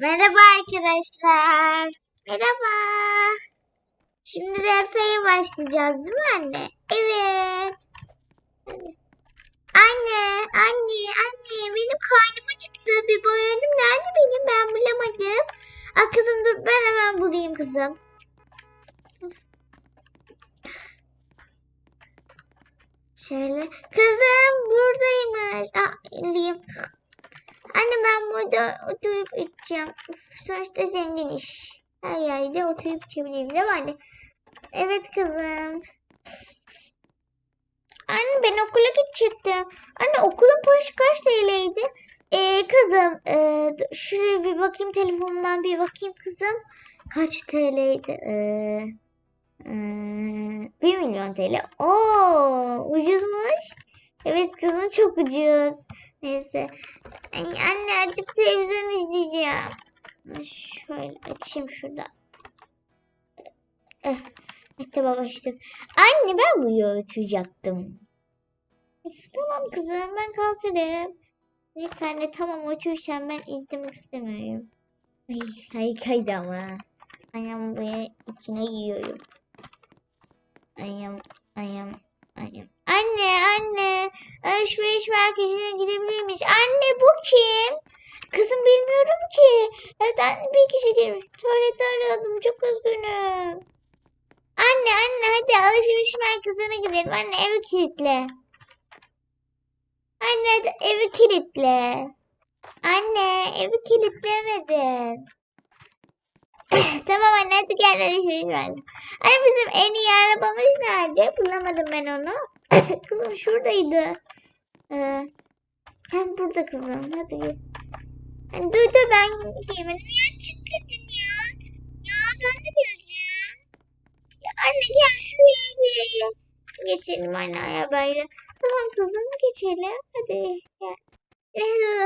Merhaba arkadaşlar. Merhaba. Şimdi RP'ye başlayacağız değil mi anne? Evet. Anne, anne, anne benim karnım acıktı. Bir boyanım nerede benim ben bulamadım. Aa, kızım dur ben hemen bulayım kızım. Şöyle. Kızım buradaymış. Aa, eleyim. Anne ben burada oturup içeceğim. Sonuçta zengin iş. Her yerde oturup içebilirim değil mi anne? Evet kızım. Anne ben okula gidecektim. Anne okulun parası kaç TL'ydi? Ee, kızım dur, şuraya bir bakayım telefonumdan bir bakayım kızım. Kaç TL'ydi? Ee, ee, 1 milyon TL. Oo, ucuzmuş. Evet kızım çok ucuz. Neyse. Ay, anne açık televizyon izleyeceğim. Şöyle açayım şurada. Eh, tamam açtım. Anne ben bu uyutacaktım. Üf, tamam kızım ben kalkarım. Neyse anne tamam otursan ben izlemek istemiyorum. Ay harikaydı ama. Ayağımı böyle içine giyiyorum. Ayağım, ayağım, ayağım. Anne, anne. Alışveriş merkezine gidebilir miyiz? Anne bu kim? Kızım bilmiyorum ki. Evden bir kişi girmiş. Tuvalete aradım. Çok üzgünüm. Anne, anne hadi alışveriş merkezine gidelim. Anne evi kilitle. Anne hadi evi kilitle. Anne evi kilitlemedin. tamam anne hadi gel alışveriş merkezine. Anne bizim en iyi arabamız nerede? Bulamadım ben onu. kızım şuradaydı. Ee, hem burada kızım. Hadi gel. Hani dur ben giymedim. Ya çık gidin ya. Ya ben de geleceğim. Ya anne gel şuraya bir. Geçelim anne arabayla. Tamam kızım geçelim. Hadi gel. Ee,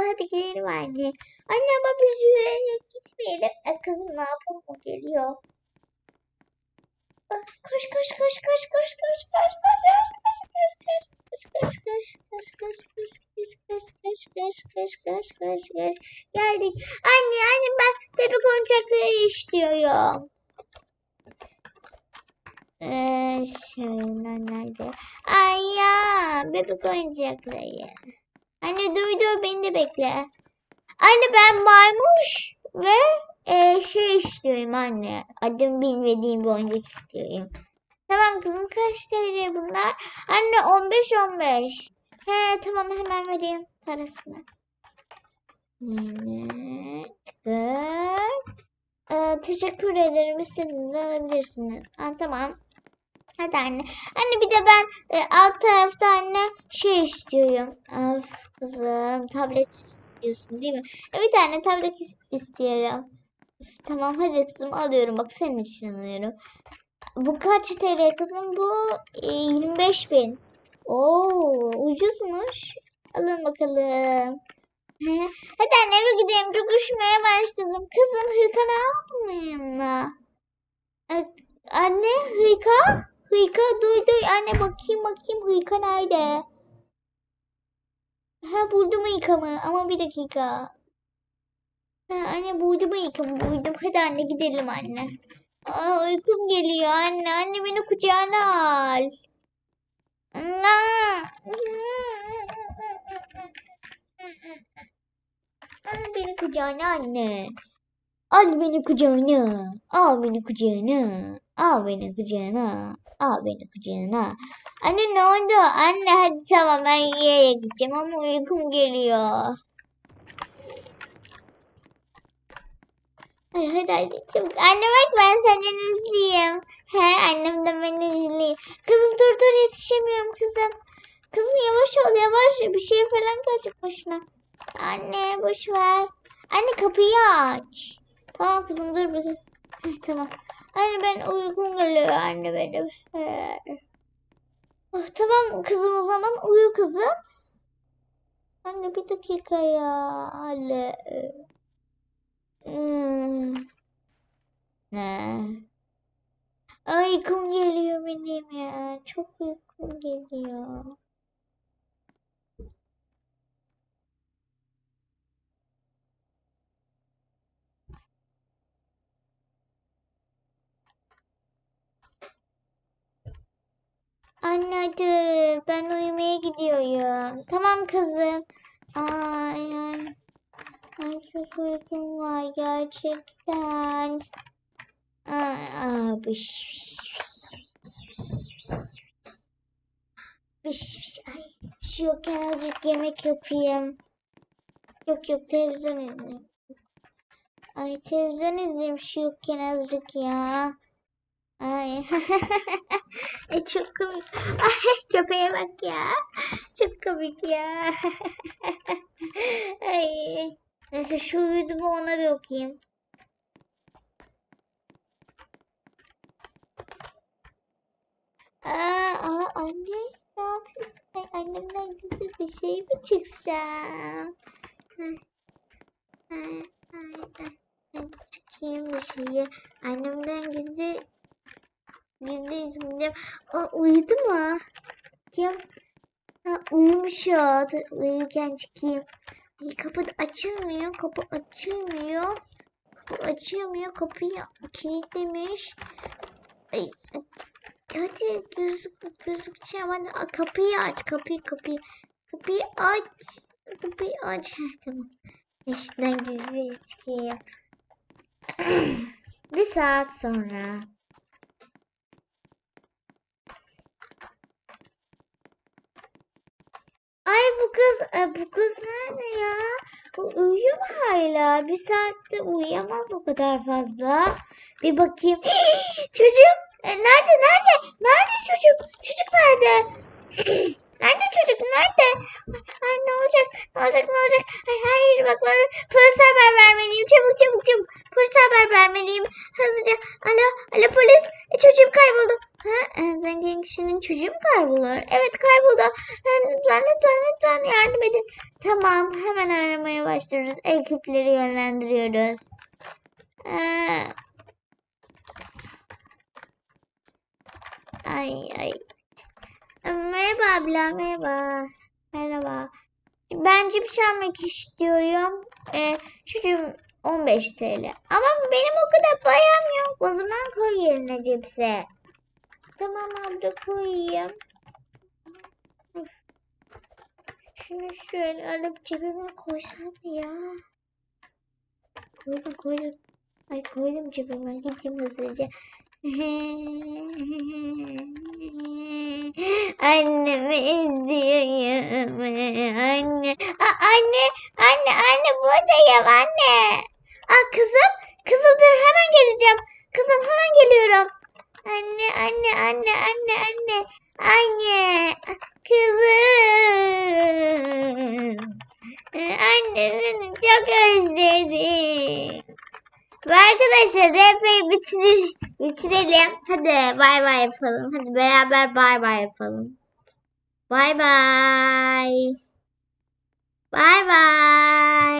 Hadi gidelim anne. Anne ama biz yürüyerek gitmeyelim. E, kızım ne yapalım o geliyor. Koş koş koş koş koş koş koş koş koş koş koş koş koş geldik. Anne anne ben bebek oyuncakları istiyorum. Ee, şöyle nerede? Ay ya bebek oyuncakları. Anne dur dur beni de bekle. Anne ben maymuş ve e, şey istiyorum anne. Adım bilmediğim bir oyuncak istiyorum. Tamam kızım kaç TL bunlar? Anne 15 15. He tamam hemen vereyim parasını. Tıkır. Ee, teşekkür ederim. İstediğinizi alabilirsiniz. Ha, tamam. Hadi anne. Anne bir de ben e, alt tarafta anne şey istiyorum. Of kızım tablet istiyorsun değil mi? Evet anne tablet is- istiyorum. Üf, Tamam hadi kızım alıyorum. Bak senin için alıyorum. Bu kaç TL kızım? Bu e, 25 bin. Oo ucuzmuş. Alın bakalım. Hadi anne eve gidelim. Çok üşümeye başladım. Kızım hırkanı aldın mı? E, anne hırka? Hırka duy duy. Anne bakayım bakayım hırka nerede? Ha buldum hırkamı ama bir dakika. Ha, anne buldum hırkamı buldum. Hadi anne gidelim anne. Aa, uykum geliyor anne. Anne beni kucağına al. Anne. Kucağına anne. Al beni kucağına. Al beni kucağına. Al beni kucağına. Al beni kucağına. Anne ne oldu? Anne hadi tamam ben yere gideceğim ama uykum geliyor. Ay hadi hadi çabuk. Anne bak ben senden izleyeyim. He annem de beni izliyor. Kızım dur dur yetişemiyorum kızım. Kızım yavaş ol yavaş. Bir şey falan kaçıp başına. Anne boş ver. Anne kapıyı aç. Tamam kızım dur bir. Tamam. Anne ben uykum geliyor anne benim. He. Ah, tamam kızım o zaman uyu kızım. Anne bir dakika ya. Anne. Hmm. Ne? Ay uykum geliyor benim ya. Çok uykum geliyor. Anne hadi ben uyumaya gidiyorum. Tamam kızım. Ay ay. Ay çok uykum var gerçekten. Ay abi. Ay. Şu yokken azıcık yemek yapayım. Yok yok televizyon izleyeyim. Ay televizyon izleyeyim şu yokken azıcık ya. Ay. e, çok komik. Ay köpeğe bak ya. Çok komik ya. Ay. Neyse şu uyudu mu ona bir okuyayım. Aa, aa anne ne yapıyorsun? Ay, annemden gizli bir şey mi çıksam? Hı, ay, ay, ay, Çıkayım dışarıya. Annemden gizli gizli izleyeceğim. Aa uyudu mu? Kim? Ha, uyumuş ya. Uyurken çıkayım. Ay, kapı açılmıyor. Kapı açılmıyor. Kapı açılmıyor. Kapıyı kilitlemiş. Ay, hadi gözük gözükeceğim. Hadi kapıyı aç. Kapıyı kapıyı. Kapıyı aç. Kapıyı aç. Heh, tamam. İşten gizli çıkayım. Bir saat sonra. Bu kız, e, bu kız nerede ya? Bu uyuyor mu hala? Bir saatte uyuyamaz o kadar fazla. Bir bakayım. çocuk, e, nerede, nerede? Nerede çocuk? Çocuk nerede? Nerede? Ay ne olacak, ne olacak, ne olacak? Ay hayır bak, bak polise haber vermeliyim. Çabuk, çabuk, çabuk. Polise haber vermeliyim. Hızlıca. Alo, alo polis. E, çocuğum kayboldu. Ha, e, zengin kişinin çocuğu mu kaybolur? Evet kayboldu. E, Lütfen lütfen lütfen yardım edin. Tamam hemen aramaya başlıyoruz. Ekipleri yönlendiriyoruz. Ee, ay ay. Merhaba abla merhaba. Merhaba. Ben cip çalmak istiyorum. Ee, çocuğum 15 TL. Ama benim o kadar payam yok. O zaman koy yerine cipse. Tamam abla koyayım. Şunu şöyle alıp cebime koysam ya. Koydum koydum. Ay koydum cebime. Gideyim hızlıca. Annemi izliyorum. Anne. Aa, anne. Anne. Anne buradayım anne. Aa, kızım. Kızım dur hemen geleceğim. Kızım hemen geliyorum. Anne, anne, anne, anne, anne. Anne. Kızım. Anne seni çok özledim. Ve arkadaşlar RP'yi bitir bitirelim. Hadi bay bay yapalım. Hadi beraber bay bay yapalım. Bay bay. Bay bay.